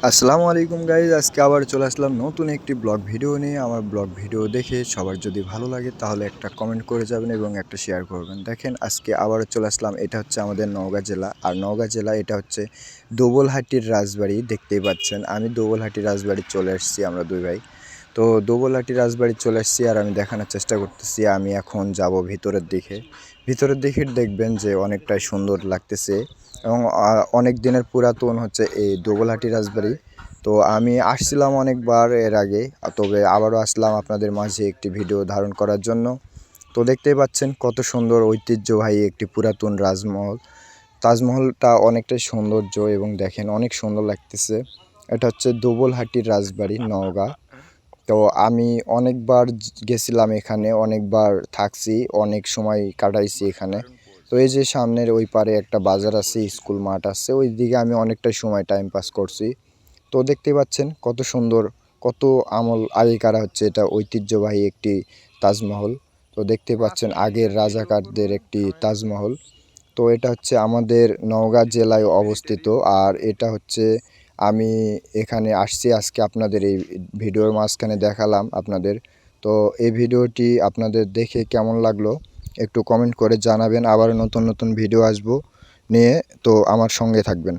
আসসালামু আলাইকুম গাইজ আজকে আবার চলে আসলাম নতুন একটি ব্লগ ভিডিও নিয়ে। আমার ব্লগ ভিডিও দেখে সবার যদি ভালো লাগে তাহলে একটা কমেন্ট করে যাবেন এবং একটা শেয়ার করবেন। দেখেন, আজকে আবারও চলে আসলাম। এটা হচ্ছে আমাদের নওগাঁ জেলা। আর নওগাঁ জেলা এটা হচ্ছে দোবলহাটির রাজবাড়ি, দেখতেই পাচ্ছেন। আমি দোবলহাটির রাজবাড়ি চলে এসেছি, আমরা দুই ভাই। তো দোবলহাটি রাজবাড়ি চলে এসেছি আর আমি দেখানোর চেষ্টা করতেছি। আমি এখন যাব ভিতরের দিকে। ভিতরের দিকে দেখবেন যে অনেকটাই সুন্দর লাগতেছে এবং অনেক দিনের পুরাতন হচ্ছে এই দোবলহাটি রাজবাড়ি। তো আমি আসছিলাম অনেকবার এর আগে, তবে আবারও আসলাম আপনাদের মাঝে একটি ভিডিও ধারণ করার জন্য। তো দেখতেই পাচ্ছেন কত সুন্দর ঐতিহ্যবাহী একটি পুরাতন রাজমহল। তাজমহলটা অনেকটাই সৌন্দর্য এবং দেখেন অনেক সুন্দর লাগতেছে। এটা হচ্ছে দোবলহাটির রাজবাড়ি, নওগাঁ। তো আমি অনেকবার গেছিলাম এখানে, অনেকবার থাকছি, অনেক সময় কাটাইছি এখানে। তো এই যে সামনের ওই পারে একটা বাজার আছে, স্কুল মাঠ আছে ওই দিকে আমি অনেকটাই সময় টাইম পাস করছি। তো দেখতে পাচ্ছেন কত সুন্দর, কত আমল আগেকার হচ্ছে এটা ঐতিহ্যবাহী একটি তাজমহল। তো দেখতে পাচ্ছেন আগের রাজাকারদের একটি তাজমহল। তো এটা হচ্ছে আমাদের নওগাঁ জেলায় অবস্থিত, আর এটা হচ্ছে আমি এখানে আসছি আজকে আপনাদের এই ভিডিওর মাঝখানে দেখালাম আপনাদের। তো এই ভিডিওটি আপনাদের দেখে কেমন লাগল একটু কমেন্ট করে জানাবেন। আবার নতুন নতুন ভিডিও আসব নিয়ে। তো আমার সঙ্গে থাকবেন।